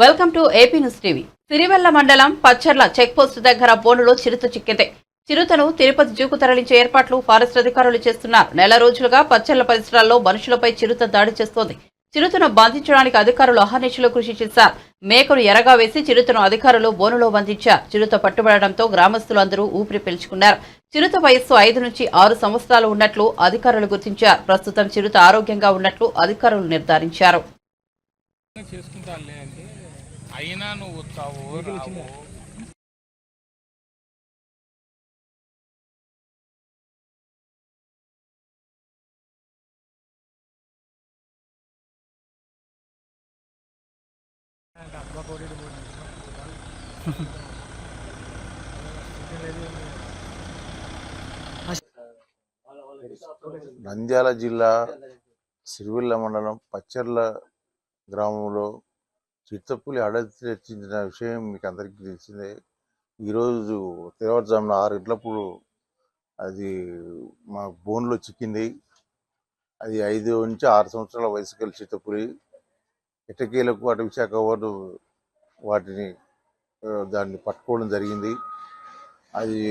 Welcome to AP news TV. Sirivella మండలం Pacharla checkpost దగ్గర బోనులో చిరుత చిక్కింది చిరుతను తిరుపతి జూకు తరలించే ఏర్పాట్లు ఫారెస్ట్ అధికారులు చేస్తున్నారు. నెల రోజులుగా పచ్చర్ల పరిసరాల్లో మనుషులపై చిరుత దాడి చేస్తోంది. చిరుతను బంధించడానికి అధికారులు అహర్నిశలు కృషి చేశారు. మేకను ఎరగా వేసి చిరుతను అధికారులు బోనులో బంధించారు. చిరుత పట్టుబడడంతో గ్రామస్తులందరూ ఊపిరి పీల్చుకున్నారు. చిరుత వయస్సు ఐదు నుంచి ఆరు సంవత్సరాలు ఉన్నట్లు అధికారులు గుర్తించారు. ప్రస్తుతం చిరుత ఆరోగ్యంగా ఉన్నట్లు అధికారులు నిర్ధారించారు. చేసుకుంటా అయినా నువ్వు వస్తావు రావు. నంద్యాల జిల్లా సిరివెల్ల మండలం పచ్చర్ల గ్రామంలో చిత్తపులి అడవి తెచ్చిన విషయం మీకు అందరికీ తెలిసిందే. ఈరోజు తెల్లవారుజామున ఆరు గంటలప్పుడు అది మా బోన్లో చిక్కింది. అది ఐదు నుంచి ఆరు సంవత్సరాల వయసు గల చిత్తపులి. ఇటకీలకు అటవీ శాఖ వారు వాటిని దాన్ని పట్టుకోవడం జరిగింది. అది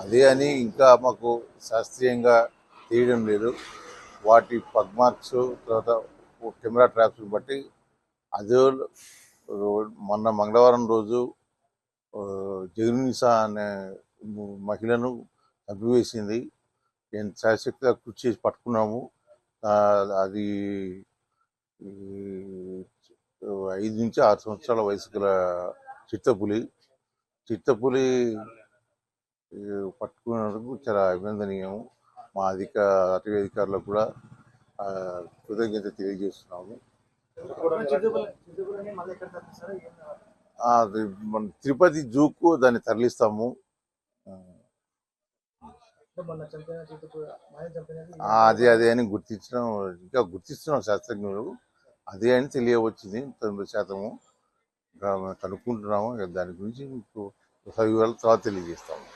అదే అని ఇంకా మాకు శాస్త్రీయంగా తీయడం లేదు. వాటి పగ్ మార్క్స్ తర్వాత కెమెరా ట్రాప్స్ని బట్టి అదే మొన్న మంగళవారం రోజు జగన్సా అనే మహిళను చంపివేసింది. నేను శాశక్తిగా కృషి చేసి పట్టుకున్నాము. అది ఐదు నుంచి ఆరు సంవత్సరాల వయసు గల చిత్తపులి. చిత్తపులి పట్టుకున్నందుకు చాలా అభినందనీయం. మా అధిక అటవీ అధికారులకు కూడా కృతజ్ఞత తెలియజేస్తున్నాము. అది మన తిరుపతి జూకు దాన్ని తరలిస్తాము. అదే అదే అని గుర్తించడం ఇంకా గుర్తిస్తున్నాం శాస్త్రజ్ఞులు. అదే అని తెలియవచ్చింది తొంభై శాతము. కనుక్కుంటున్నాము దాని గురించి మీకు సవివరాలు తర్వాత తెలియజేస్తాము.